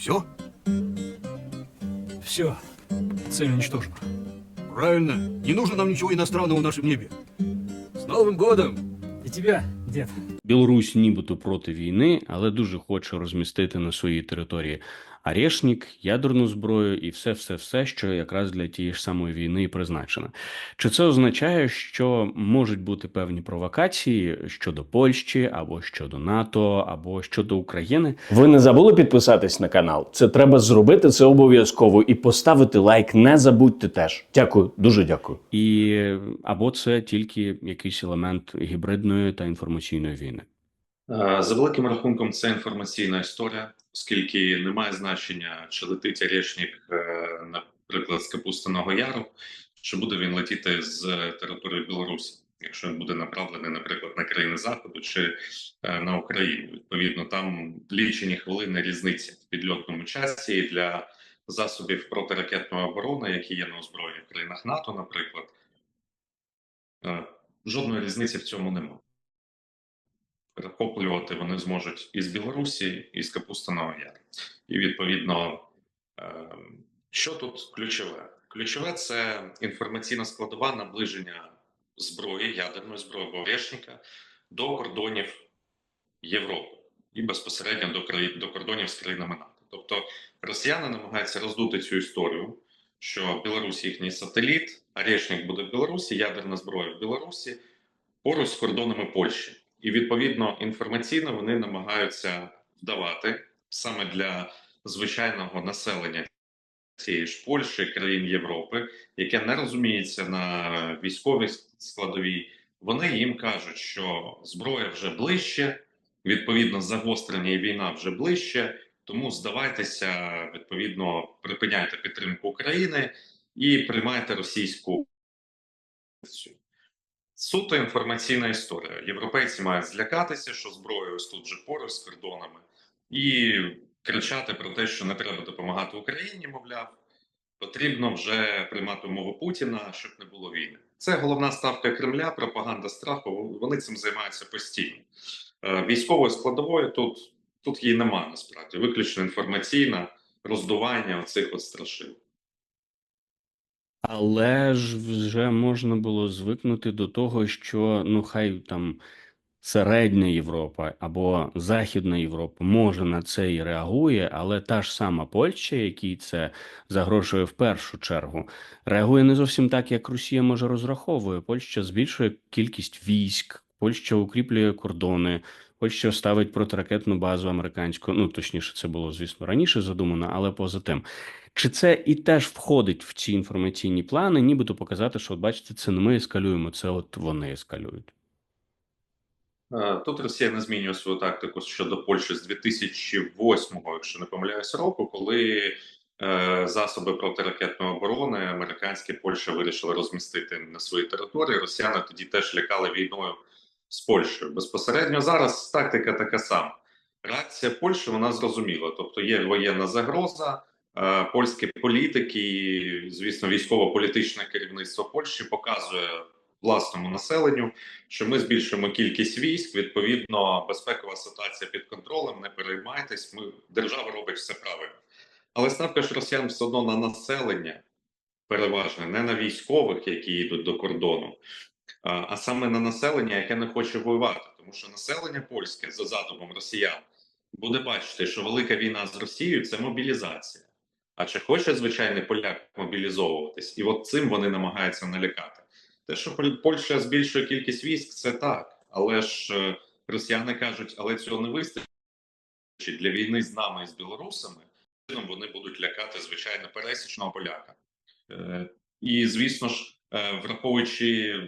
Все? Все, цель уничтожена. Правильно. Не нужно нам ничего иностранного в нашем небе. С Новым годом! И тебя, дед. Білорусь нібито проти війни, але дуже хоче розмістити на своїй території арешник, ядерну зброю і все, все, все, що якраз для тієї ж самої війни і призначено. Чи це означає, що можуть бути певні провокації щодо Польщі, або щодо НАТО, або щодо України? Ви не забули підписатись на канал? Це треба зробити це обов'язково і поставити лайк. Не забудьте теж. Дякую, дуже дякую. І або це тільки якийсь елемент гібридної та інформаційної війни? Е, За великим рахунком, це інформаційна історія, оскільки немає значення, чи летить Орешник, е, наприклад, з Капустиного Яру, чи буде він летіти з території Білорусі, якщо він буде направлений, наприклад, на країни Заходу чи е, на Україну. Відповідно, там лічені хвилини різниці в підльотному часі для засобів протиракетної оборони, які є на озброєнні в країнах НАТО, наприклад. Е, Жодної різниці в цьому немає перехоплювати вони зможуть із Білорусі, і з Капустиного Яру. І відповідно, е, що тут ключове? Ключове це інформаційна складова наближення зброї, ядерної зброї або до кордонів Європи і безпосередньо до країн до кордонів з країнами НАТО. Тобто росіяни намагаються роздути цю історію, що Білорусь їхній сателіт, Орешник буде в Білорусі, ядерна зброя в Білорусі поруч з кордонами Польщі. І відповідно інформаційно вони намагаються вдавати саме для звичайного населення цієї ж Польщі, країн Європи, яке не розуміється на військовій складовій. Вони їм кажуть, що зброя вже ближче, відповідно, загострення і війна вже ближче. Тому здавайтеся, відповідно, припиняйте підтримку України і приймайте російську. Суто інформаційна історія. Європейці мають злякатися, що зброя ось тут же поруч з кордонами, і кричати про те, що не треба допомагати Україні, мовляв, потрібно вже приймати умови Путіна, щоб не було війни. Це головна ставка Кремля, пропаганда страху. Вони цим займаються постійно. Е, Військової складової тут, тут її немає насправді. Виключно інформаційна роздування оцих от страшил. Але ж вже можна було звикнути до того, що ну хай там середня Європа або Західна Європа може на це і реагує, але та ж сама Польща, якій це загрожує в першу чергу, реагує не зовсім так, як Росія може розраховує. Польща збільшує кількість військ, Польща укріплює кордони. Польща ставить протиракетну базу американську. Ну точніше, це було звісно раніше задумано, але поза тим. Чи це і теж входить в ці інформаційні плани, нібито показати, що от бачите, це не ми ескалюємо, це от вони ескалюють. Тут Росія не змінює свою тактику щодо Польщі з 2008-го, якщо не помиляюсь, року, коли е, засоби протиракетної оборони американські Польща вирішила розмістити на своїй території. Росіяни тоді теж лякали війною з Польщею. Безпосередньо зараз тактика така сама. Реакція Польщі вона зрозуміла. Тобто є воєнна загроза. Е, Польські політики, і, звісно, військово-політичне керівництво Польщі показує власному населенню, що ми збільшуємо кількість військ. Відповідно, безпекова ситуація під контролем. Не переймайтесь, ми держава робить все правильно. Але ставка ж росіян все одно на населення переважно, не на військових, які йдуть до кордону, а саме на населення, яке не хоче воювати, тому що населення польське за задумом росіян буде бачити, що велика війна з Росією це мобілізація. А чи хоче звичайний поляк мобілізовуватись? І от цим вони намагаються налякати. Те, що Польща збільшує кількість військ, це так. Але ж е, росіяни кажуть, але цього не вистачить для війни з нами і з білорусами. Чином вони будуть лякати звичайно пересічного поляка. Е, І звісно ж, е, враховуючи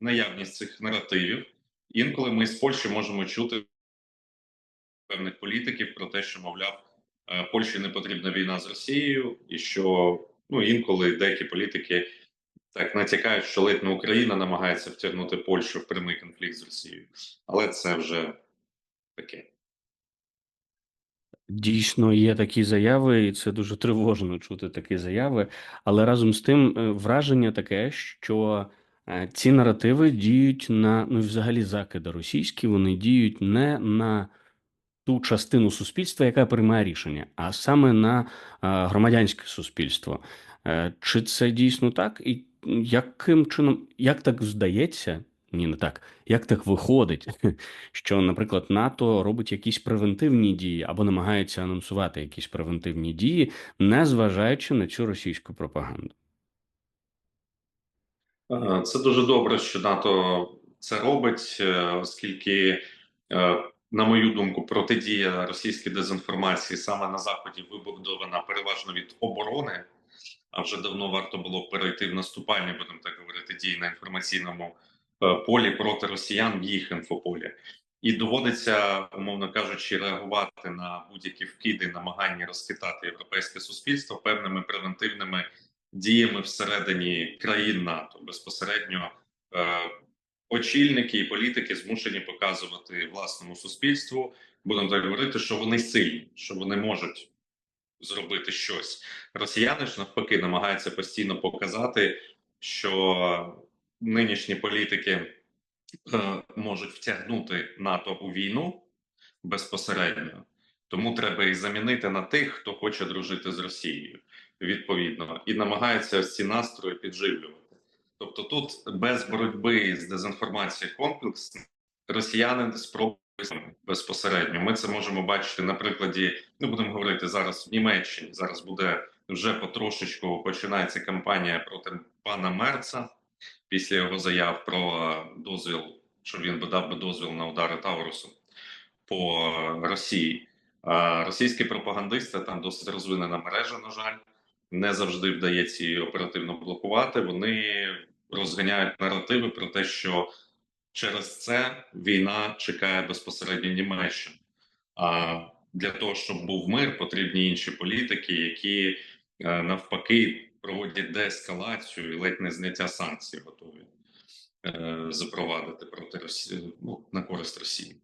наявність цих наративів, інколи ми з Польщі можемо чути певних політиків про те, що мовляв. Е, Польщі не потрібна війна з Росією, і що ну інколи деякі політики так натякають, що ледь не Україна намагається втягнути Польщу в прямий конфлікт з Росією, але це вже таке. Дійсно, є такі заяви, і це дуже тривожно чути такі заяви. Але разом з тим, е, враження таке, що е, ці наративи діють на ну, взагалі закиди російські, вони діють не на ту частину суспільства, яка приймає рішення, а саме на е, громадянське суспільство. Е, Чи це дійсно так? І яким чином, як так здається? Ні, не так. Як так виходить, що, наприклад, НАТО робить якісь превентивні дії або намагається анонсувати якісь превентивні дії, не зважаючи на цю російську пропаганду? Е, Це дуже добре, що НАТО це робить, оскільки, на мою думку, протидія російській дезінформації саме на заході вибудована переважно від оборони. А вже давно варто було перейти в наступальні, будемо так говорити, дії на інформаційному е, полі проти росіян в їх інфополі. І доводиться, умовно кажучи, реагувати на будь-які вкиди, намагання розхитати європейське суспільство певними превентивними діями всередині країн НАТО безпосередньо е, очільники і політики змушені показувати власному суспільству, будемо так говорити, що вони сильні, що вони можуть зробити щось. Росіяни ж навпаки намагаються постійно показати, що нинішні політики е, можуть втягнути НАТО у війну безпосередньо. Тому треба їх замінити на тих, хто хоче дружити з Росією відповідно, і намагаються ці настрої підживлювати. Тобто, тут без боротьби з дезінформацією комплексно росіяни спробують безпосередньо. Ми це можемо бачити на прикладі. Ну будемо говорити зараз в Німеччині. Зараз буде вже потрошечку починається кампанія проти пана Мерца після його заяв про дозвіл, що він би дав би дозвіл на удари Таурусу по Росії. А російські пропагандисти там досить розвинена мережа, на жаль не завжди вдається її оперативно блокувати. Вони розганяють наративи про те, що через це війна чекає безпосередньо Німеччину. А для того, щоб був мир, потрібні інші політики, які е, навпаки проводять деескалацію і ледь не зняття санкцій, готові е, запровадити проти Росії ну, на користь Росії.